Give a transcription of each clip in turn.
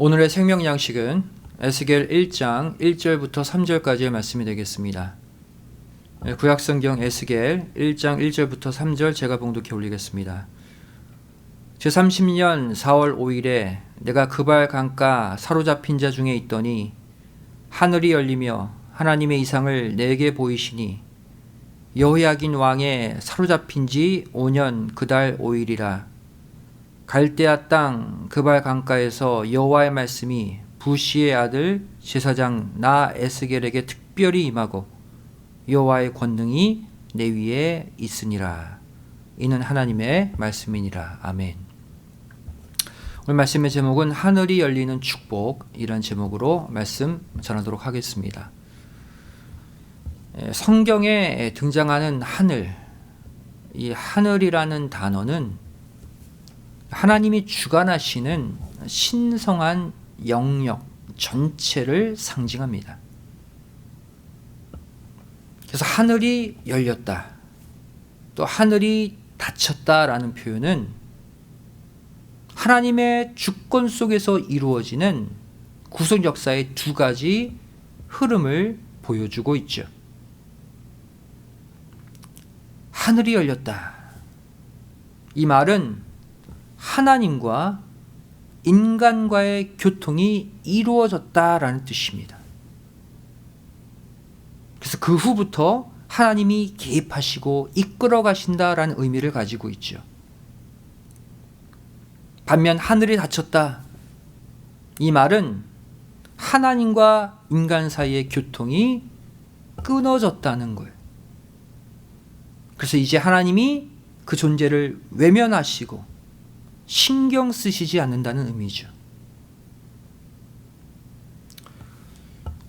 오늘의 생명 양식은 에스겔 1장 1절부터 3절까지의 말씀이 되겠습니다. 네, 구약성경 에스겔 1장 1절부터 3절 제가 봉독해 올리겠습니다. 제30년 4월 5일에 내가 그발 강가 사로잡힌 자 중에 있더니 하늘이 열리며 하나님의 이상을 내게 보이시니 여호야긴 왕의 사로잡힌 지 5년 그달 5일이라 갈대아 땅 그발 강가에서 여호와의 말씀이 부시의 아들 제사장 나 에스겔에게 특별히 임하고 여호와의 권능이 내 위에 있으니라 이는 하나님의 말씀이니라 아멘. 오늘 말씀의 제목은 하늘이 열리는 축복 이런 제목으로 말씀 전하도록 하겠습니다. 성경에 등장하는 하늘 이 하늘이라는 단어는 하나님이 주관하시는 신성한 영역 전체를 상징합니다. 그래서 하늘이 열렸다. 또 하늘이 닫혔다라는 표현은 하나님의 주권 속에서 이루어지는 구속 역사의 두 가지 흐름을 보여주고 있죠. 하늘이 열렸다. 이 말은 하나님과 인간과의 교통이 이루어졌다라는 뜻입니다. 그래서 그 후부터 하나님이 개입하시고 이끌어 가신다라는 의미를 가지고 있죠. 반면 하늘이 닫혔다. 이 말은 하나님과 인간 사이의 교통이 끊어졌다는 거예요. 그래서 이제 하나님이 그 존재를 외면하시고 신경 쓰시지 않는다는 의미죠.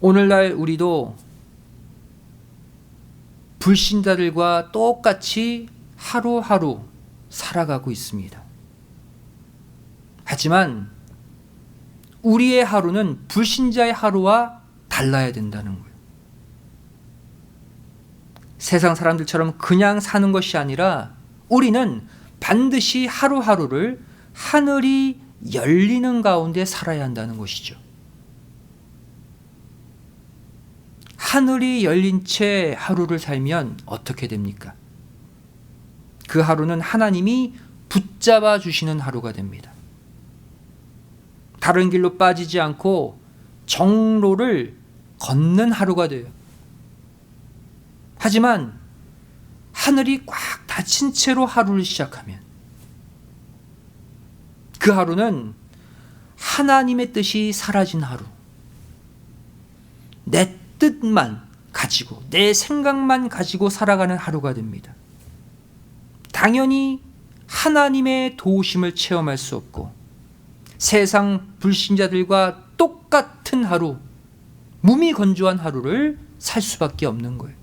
오늘날 우리도 불신자들과 똑같이 하루하루 살아가고 있습니다. 하지만 우리의 하루는 불신자의 하루와 달라야 된다는 거예요. 세상 사람들처럼 그냥 사는 것이 아니라 우리는 반드시 하루하루를 하늘이 열리는 가운데 살아야 한다는 것이죠. 하늘이 열린 채 하루를 살면 어떻게 됩니까? 그 하루는 하나님이 붙잡아 주시는 하루가 됩니다. 다른 길로 빠지지 않고 정로를 걷는 하루가 돼요. 하지만 하늘이 꽉 닫힌 채로 하루를 시작하면 그 하루는 하나님의 뜻이 사라진 하루. 내 뜻만 가지고, 내 생각만 가지고 살아가는 하루가 됩니다. 당연히 하나님의 도우심을 체험할 수 없고, 세상 불신자들과 똑같은 하루, 무미건조한 하루를 살 수밖에 없는 거예요.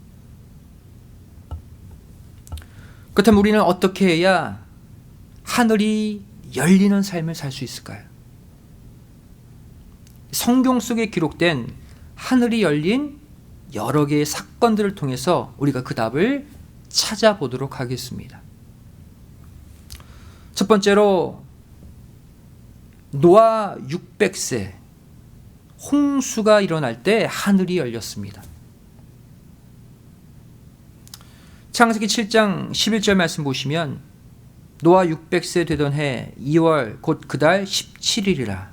그렇다면 우리는 어떻게 해야 하늘이 열리는 삶을 살 수 있을까요? 성경 속에 기록된 하늘이 열린 여러 개의 사건들을 통해서 우리가 그 답을 찾아보도록 하겠습니다. 첫 번째로 노아 600세 홍수가 일어날 때 하늘이 열렸습니다. 창세기 7장 11절 말씀 보시면 노아 600세 되던 해 2월 곧 그달 17일이라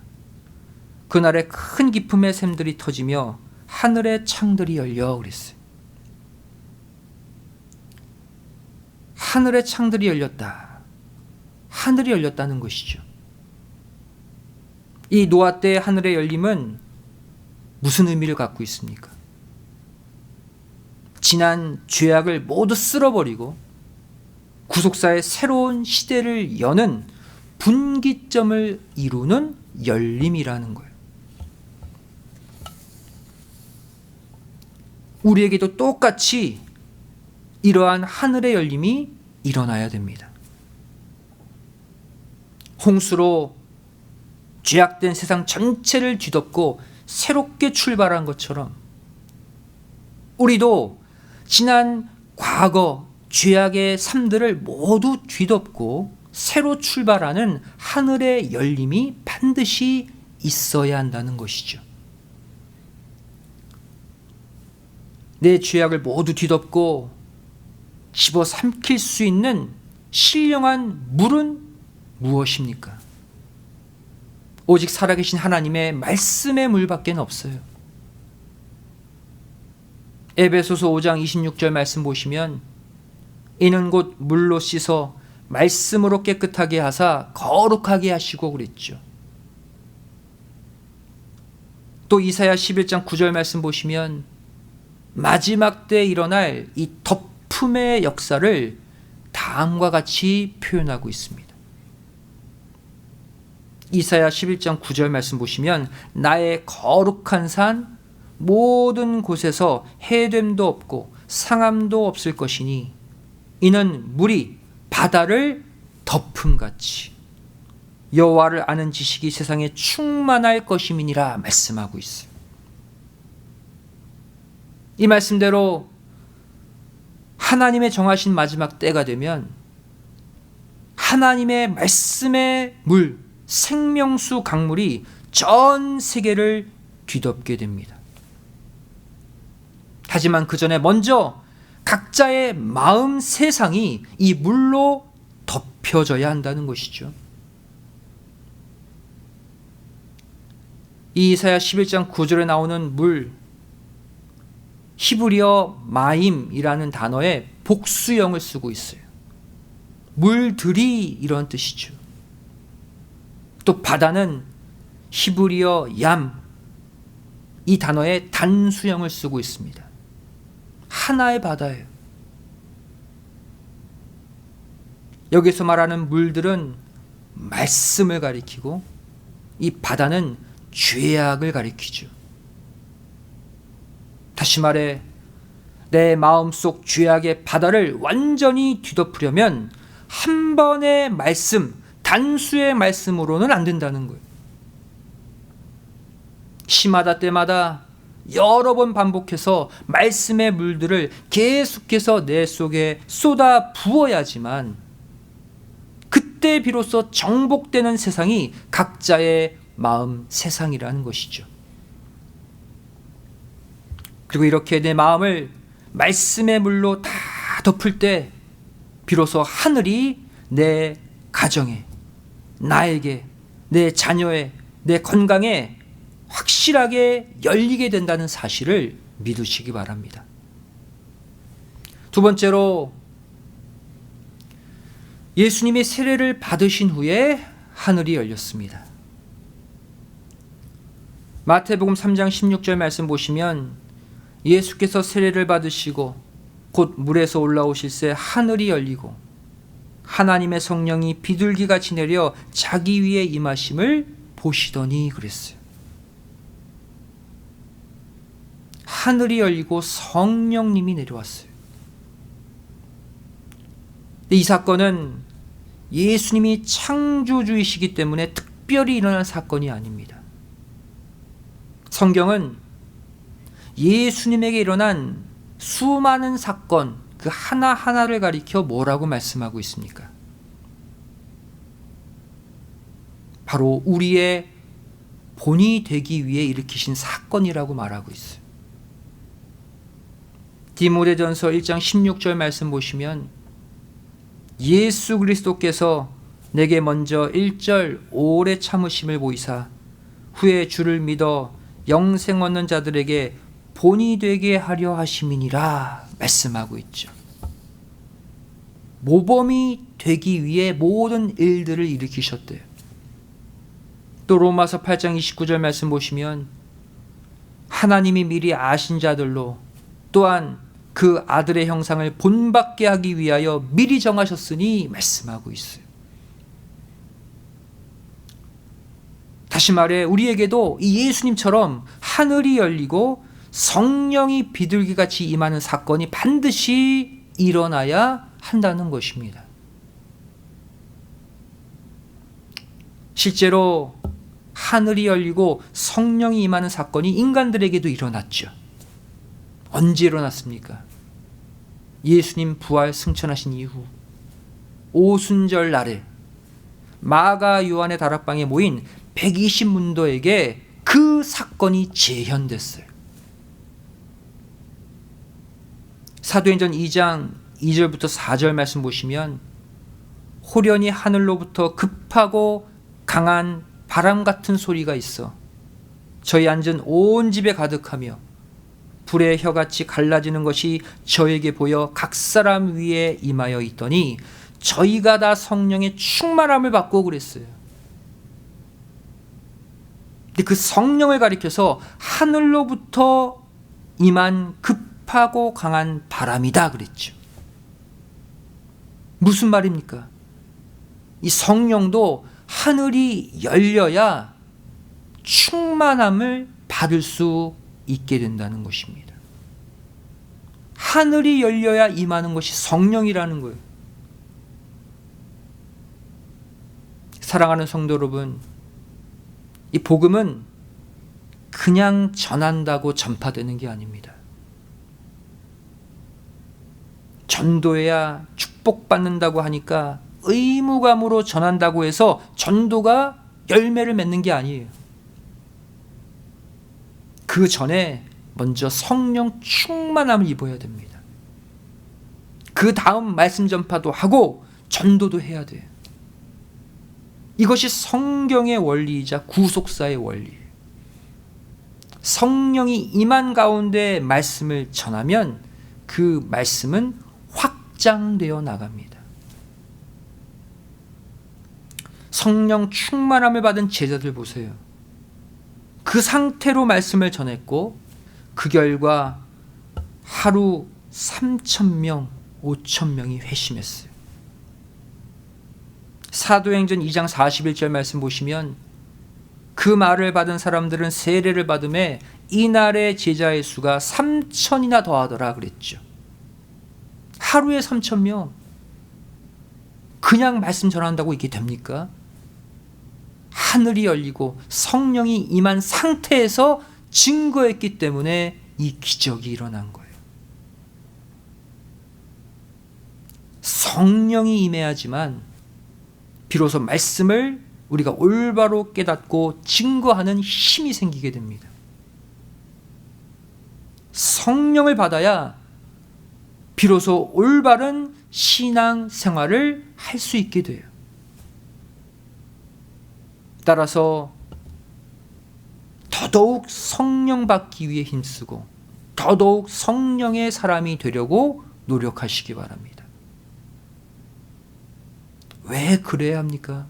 그날에 큰 기품의 샘들이 터지며 하늘의 창들이 열려 그랬어요. 하늘의 창들이 열렸다. 하늘이 열렸다는 것이죠. 이 노아 때 하늘의 열림은 무슨 의미를 갖고 있습니까? 지난 죄악을 모두 쓸어버리고 구속사의 새로운 시대를 여는 분기점을 이루는 열림이라는 거예요. 우리에게도 똑같이 이러한 하늘의 열림이 일어나야 됩니다. 홍수로 죄악된 세상 전체를 뒤덮고 새롭게 출발한 것처럼 우리도 지난 과거 죄악의 삶들을 모두 뒤덮고 새로 출발하는 하늘의 열림이 반드시 있어야 한다는 것이죠. 내 죄악을 모두 뒤덮고 집어 삼킬 수 있는 신령한 물은 무엇입니까? 오직 살아계신 하나님의 말씀의 물밖에 없어요. 에베소서 5장 26절 말씀 보시면 이는 곧 물로 씻어 말씀으로 깨끗하게 하사 거룩하게 하시고 그랬죠. 또 이사야 11장 9절 말씀 보시면 마지막 때 일어날 이 덮음의 역사를 다음과 같이 표현하고 있습니다. 이사야 11장 9절 말씀 보시면 나의 거룩한 산 모든 곳에서 해됨도 없고 상함도 없을 것이니 이는 물이 바다를 덮음같이 여호와를 아는 지식이 세상에 충만할 것임이니라 말씀하고 있어요. 이 말씀대로 하나님의 정하신 마지막 때가 되면 하나님의 말씀의 물, 생명수 강물이 전 세계를 뒤덮게 됩니다. 하지만 그 전에 먼저 각자의 마음 세상이 이 물로 덮여져야 한다는 것이죠. 이 이사야 11장 9절에 나오는 물 히브리어 마임이라는 단어에 복수형을 쓰고 있어요. 물들이 이런 뜻이죠. 또 바다는 히브리어 얌, 이 단어에 단수형을 쓰고 있습니다. 하나의 바다예요. 여기서 말하는 물들은 말씀을 가리키고 이 바다는 죄악을 가리키죠. 다시 말해 내 마음속 죄악의 바다를 완전히 뒤덮으려면 한 번의 말씀, 단수의 말씀으로는 안 된다는 거예요. 시마다 때마다 여러 번 반복해서 말씀의 물들을 계속해서 내 속에 쏟아 부어야지만 그때 비로소 정복되는 세상이 각자의 마음 세상이라는 것이죠. 그리고 이렇게 내 마음을 말씀의 물로 다 덮을 때 비로소 하늘이 내 가정에 나에게 내 자녀의 내 건강에 확실하게 열리게 된다는 사실을 믿으시기 바랍니다. 두 번째로 예수님이 세례를 받으신 후에 하늘이 열렸습니다. 마태복음 3장 16절 말씀 보시면 예수께서 세례를 받으시고 곧 물에서 올라오실 새 하늘이 열리고 하나님의 성령이 비둘기같이 내려 자기 위에 임하심을 보시더니 그랬어요. 하늘이 열리고 성령님이 내려왔어요. 이 사건은 예수님이 창조주이시기 때문에 특별히 일어난 사건이 아닙니다. 성경은 예수님에게 일어난 수많은 사건 그 하나하나를 가리켜 뭐라고 말씀하고 있습니까? 바로 우리의 본이 되기 위해 일으키신 사건이라고 말하고 있어요. 디모데전서 1장 16절 말씀 보시면 예수 그리스도께서 내게 먼저 1절 오래 참으심을 보이사 후에 주를 믿어 영생 얻는 자들에게 본이 되게 하려 하심이니라 말씀하고 있죠. 모범이 되기 위해 모든 일들을 일으키셨대요. 또 로마서 8장 29절 말씀 보시면 하나님이 미리 아신 자들로 또한 그 아들의 형상을 본받게 하기 위하여 미리 정하셨으니 말씀하고 있어요. 다시 말해 우리에게도 이 예수님처럼 하늘이 열리고 성령이 비둘기 같이 임하는 사건이 반드시 일어나야 한다는 것입니다. 실제로 하늘이 열리고 성령이 임하는 사건이 인간들에게도 일어났죠. 언제 일어났습니까? 예수님 부활 승천하신 이후 오순절 날에 마가 요한의 다락방에 모인 120문도에게 그 사건이 재현됐어요. 사도행전 2장 2절부터 4절 말씀 보시면 호련히 하늘로부터 급하고 강한 바람 같은 소리가 있어 저희 앉은 온 집에 가득하며 불의 혀같이 갈라지는 것이 저에게 보여 각 사람 위에 임하여 있더니 저희가 다 성령의 충만함을 받고 그랬어요. 근데 그 성령을 가리켜서 하늘로부터 임한 급하고 강한 바람이다 그랬죠. 무슨 말입니까? 이 성령도 하늘이 열려야 충만함을 받을 수 있게 된다는 것입니다. 하늘이 열려야 임하는 것이 성령이라는 거예요. 사랑하는 성도 여러분, 이 복음은 그냥 전한다고 전파되는 게 아닙니다. 전도해야 축복받는다고 하니까 의무감으로 전한다고 해서 전도가 열매를 맺는 게 아니에요. 그 전에 먼저 성령 충만함을 입어야 됩니다. 그 다음 말씀 전파도 하고 전도도 해야 돼요. 이것이 성경의 원리이자 구속사의 원리예요. 성령이 임한 가운데 말씀을 전하면 그 말씀은 확장되어 나갑니다. 성령 충만함을 받은 제자들 보세요. 그 상태로 말씀을 전했고 그 결과 하루 3천 명, 5천 명이 회심했어요. 사도행전 2장 41절 말씀 보시면 그 말을 받은 사람들은 세례를 받음에 이날의 제자의 수가 3천이나 더하더라 그랬죠. 하루에 3천 명. 그냥 말씀 전한다고 이게 됩니까? 하늘이 열리고 성령이 임한 상태에서 증거했기 때문에 이 기적이 일어난 거예요. 성령이 임해야지만 비로소 말씀을 우리가 올바로 깨닫고 증거하는 힘이 생기게 됩니다. 성령을 받아야 비로소 올바른 신앙 생활을 할 수 있게 돼요. 따라서 더더욱 성령 받기 위해 힘쓰고 더더욱 성령의 사람이 되려고 노력하시기 바랍니다. 왜 그래야 합니까?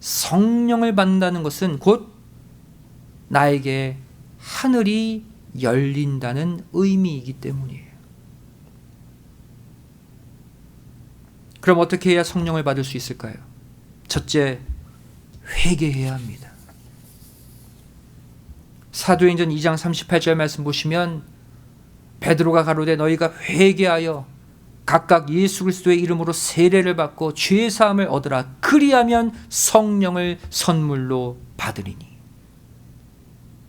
성령을 받는다는 것은 곧 나에게 하늘이 열린다는 의미이기 때문이에요. 그럼 어떻게 해야 성령을 받을 수 있을까요? 첫째, 회개해야 합니다. 사도행전 2장 38절 말씀 보시면 베드로가 가로되 너희가 회개하여 각각 예수 그리스도의 이름으로 세례를 받고 죄 사함을 얻으라 그리하면 성령을 선물로 받으리니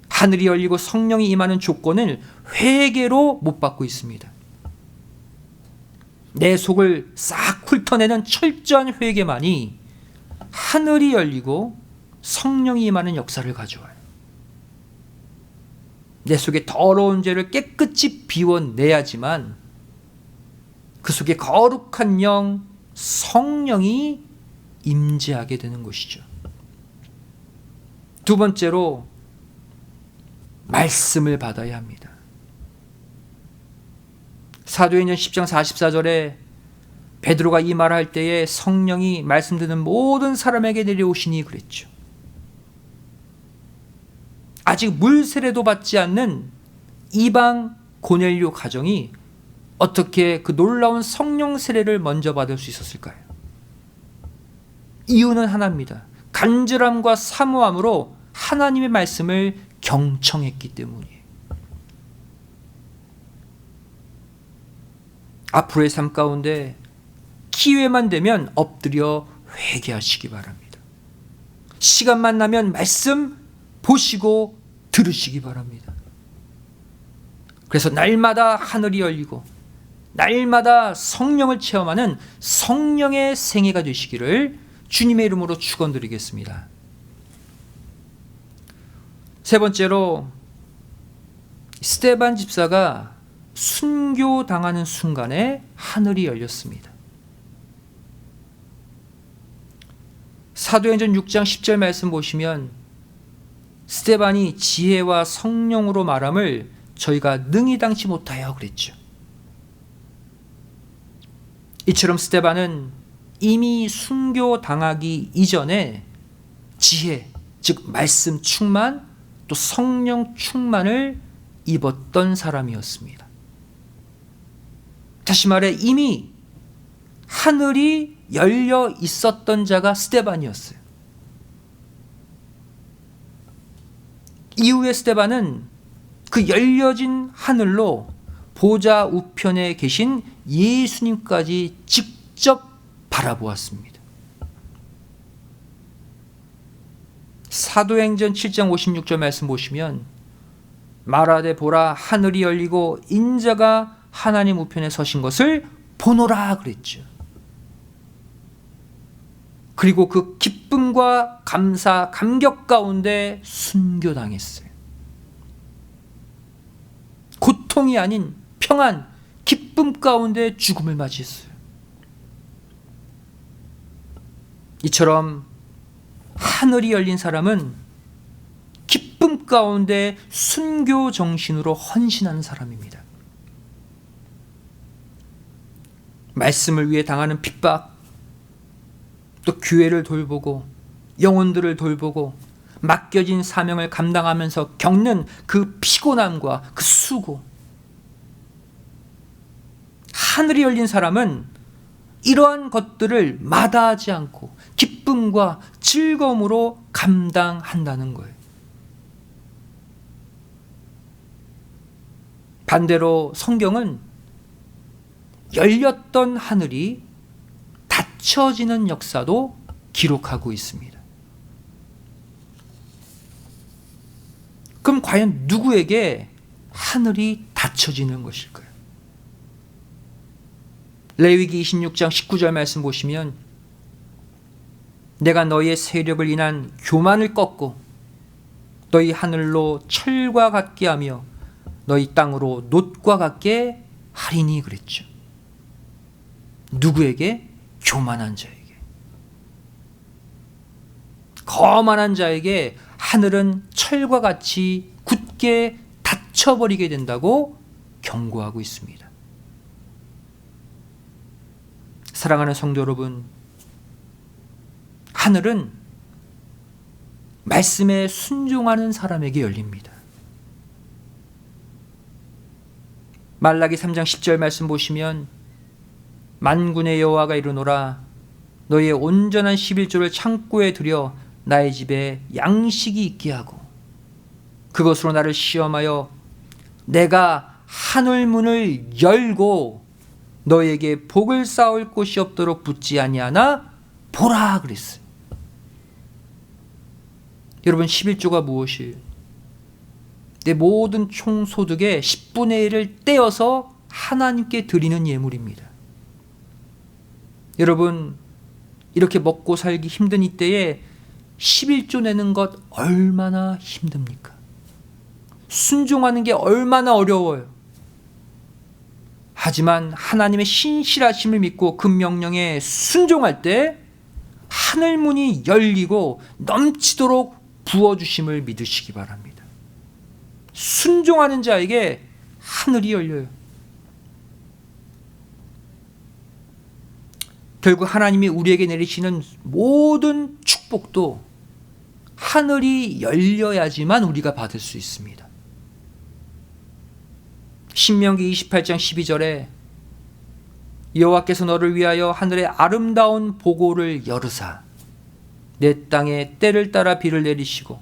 하늘이 열리고 성령이 임하는 조건을 회개로 못 받고 있습니다. 내 속을 싹 훑어내는 철저한 회개만이 하늘이 열리고 성령이 임하는 역사를 가져와요. 내 속에 더러운 죄를 깨끗이 비워내야지만 그 속에 거룩한 영 성령이 임재하게 되는 것이죠. 두 번째로 말씀을 받아야 합니다. 사도행전 10장 44절에 베드로가 이 말할 때에 성령이 말씀 듣는 모든 사람에게 내려오시니 그랬죠. 아직 물 세례도 받지 않는 이방 고넬료 가정이 어떻게 그 놀라운 성령 세례를 먼저 받을 수 있었을까요? 이유는 하나입니다. 간절함과 사모함으로 하나님의 말씀을 경청했기 때문이에요. 앞으로의 삶 가운데 기회만 되면 엎드려 회개하시기 바랍니다. 시간만 나면 말씀 보시고 들으시기 바랍니다. 그래서 날마다 하늘이 열리고 날마다 성령을 체험하는 성령의 생애가 되시기를 주님의 이름으로 축원드리겠습니다. 세 번째로 스테반 집사가 순교 당하는 순간에 하늘이 열렸습니다. 사도행전 6장 10절 말씀 보시면 스테반이 지혜와 성령으로 말함을 저희가 능히 당치 못하여 그랬죠. 이처럼 스테반은 이미 순교 당하기 이전에 지혜, 즉 말씀 충만, 또 성령 충만을 입었던 사람이었습니다. 다시 말해 이미 하늘이 열려 있었던 자가 스테반이었어요. 이후에 스테반은 그 열려진 하늘로 보좌 우편에 계신 예수님까지 직접 바라보았습니다. 사도행전 7장 56절 말씀 보시면 말하되 보라 하늘이 열리고 인자가 하나님 우편에 서신 것을 보노라 그랬죠. 그리고 그 기쁨과 감사, 감격 가운데 순교당했어요. 고통이 아닌 평안, 기쁨 가운데 죽음을 맞이했어요. 이처럼 하늘이 열린 사람은 기쁨 가운데 순교 정신으로 헌신하는 사람입니다. 말씀을 위해 당하는 핍박, 또 교회를 돌보고 영혼들을 돌보고 맡겨진 사명을 감당하면서 겪는 그 피곤함과 그 수고. 하늘이 열린 사람은 이러한 것들을 마다하지 않고 기쁨과 즐거움으로 감당한다는 거예요. 반대로 성경은 열렸던 하늘이 닫혀지는 역사도 기록하고 있습니다. 그럼 과연 누구에게 하늘이 닫혀지는 것일까요? 레위기 26장 19절 말씀 보시면 내가 너희의 세력을 인한 교만을 꺾고 너희 하늘로 철과 같게 하며 너희 땅으로 놋과 같게 하리니 그랬죠. 누구에게? 교만한 자에게. 거만한 자에게 하늘은 철과 같이 굳게 닫혀버리게 된다고 경고하고 있습니다. 사랑하는 성도 여러분, 하늘은 말씀에 순종하는 사람에게 열립니다. 말라기 3장 10절 말씀 보시면 만군의 여호와가 이르노라 너희의 온전한 11조를 창고에 들여 나의 집에 양식이 있게 하고 그것으로 나를 시험하여 내가 하늘 문을 열고 너에게 복을 쌓을 곳이 없도록 붙지 아니하나 보라 그랬어요. 여러분 11조가 무엇이에요? 내 모든 총소득의 10분의 1을 떼어서 하나님께 드리는 예물입니다. 여러분 이렇게 먹고 살기 힘든 이때에 11조 내는 것 얼마나 힘듭니까? 순종하는 게 얼마나 어려워요. 하지만 하나님의 신실하심을 믿고 그 명령에 순종할 때 하늘 문이 열리고 넘치도록 부어 주심을 믿으시기 바랍니다. 순종하는 자에게 하늘이 열려요. 결국 하나님이 우리에게 내리시는 모든 축복도 하늘이 열려야지만 우리가 받을 수 있습니다. 신명기 28장 12절에 여호와께서 너를 위하여 하늘의 아름다운 보고를 열으사 내 땅에 때를 따라 비를 내리시고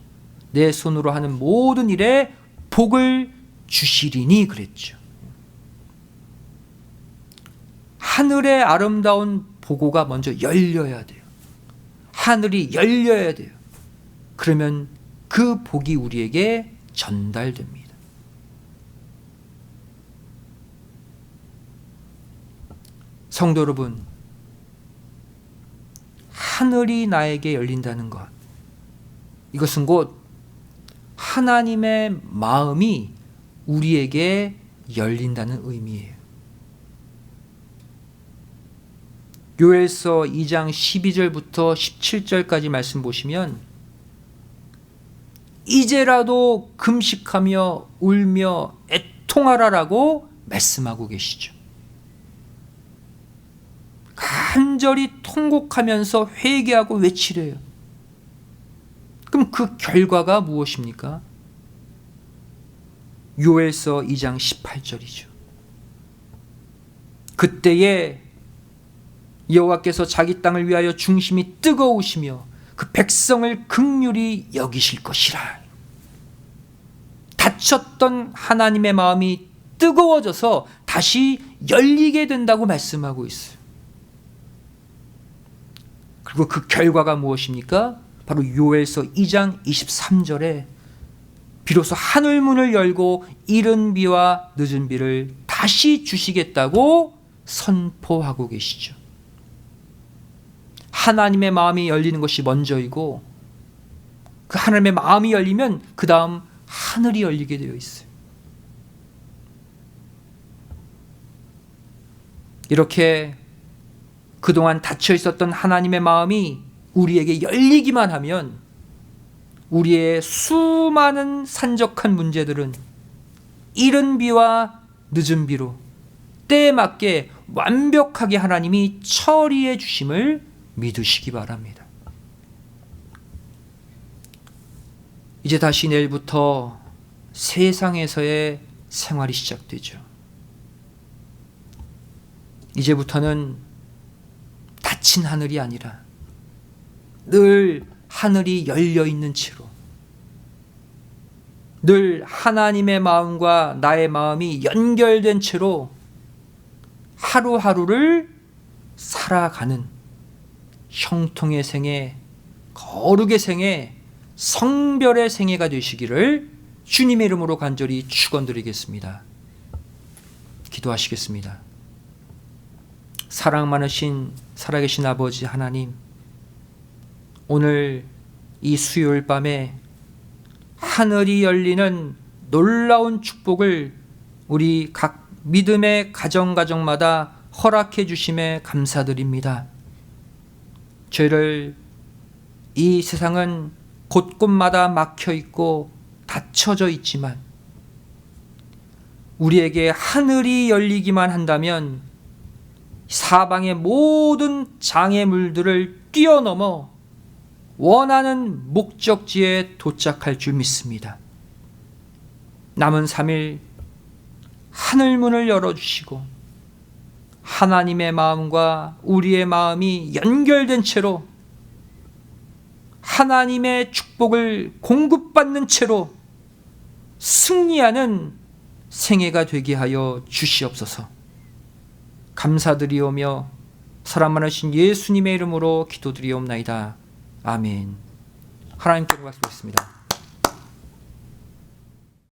내 손으로 하는 모든 일에 복을 주시리니 그랬죠. 하늘의 아름다운 보고가 먼저 열려야 돼요. 하늘이 열려야 돼요. 그러면 그 복이 우리에게 전달됩니다. 하늘이 나에게 열린다는 것. 이것은 곧 하나님의 마음이 우리에게 열린다는 의미예요. 요엘서 2장 12절부터 17절까지 말씀 보시면 이제라도 금식하며 울며 애통하라라고 말씀하고 계시죠. 간절히 통곡하면서 회개하고 외치래요. 그럼 그 결과가 무엇입니까? 요엘서 2장 18절이죠. 그때에 여호와께서 자기 땅을 위하여 중심이 뜨거우시며 그 백성을 극률이 여기실 것이라. 닫혔던 하나님의 마음이 뜨거워져서 다시 열리게 된다고 말씀하고 있어요. 그리고 그 결과가 무엇입니까? 바로 요엘서 2장 23절에 비로소 하늘 문을 열고 이른 비와 늦은 비를 다시 주시겠다고 선포하고 계시죠. 하나님의 마음이 열리는 것이 먼저이고 그 하나님의 마음이 열리면 그 다음 하늘이 열리게 되어 있어요. 이렇게 그동안 닫혀 있었던 하나님의 마음이 우리에게 열리기만 하면 우리의 수많은 산적한 문제들은 이른 비와 늦은 비로 때에 맞게 완벽하게 하나님이 처리해 주심을 믿으시기 바랍니다. 이제 다시 내일부터 세상에서의 생활이 시작되죠. 이제부터는 닫힌 하늘이 아니라 늘 하늘이 열려 있는 채로 늘 하나님의 마음과 나의 마음이 연결된 채로 하루하루를 살아가는 형통의 생애, 거룩의 생애, 성별의 생애가 되시기를 주님의 이름으로 간절히 축원드리겠습니다. 기도하시겠습니다. 사랑 많으신 살아계신 아버지 하나님, 오늘 이 수요일 밤에 하늘이 열리는 놀라운 축복을 우리 각 믿음의 가정 가정마다 허락해 주심에 감사드립니다. 저희를 이 세상은 곳곳마다 막혀 있고 닫혀져 있지만 우리에게 하늘이 열리기만 한다면 사방의 모든 장애물들을 뛰어넘어 원하는 목적지에 도착할 줄 믿습니다. 남은 3일 하늘문을 열어주시고 하나님의 마음과 우리의 마음이 연결된 채로 하나님의 축복을 공급받는 채로 승리하는 생애가 되게 하여 주시옵소서. 감사드리오며 사람 많으신 예수님의 이름으로 기도드리옵나이다. 아멘. 하나님께 말씀드렸습니다.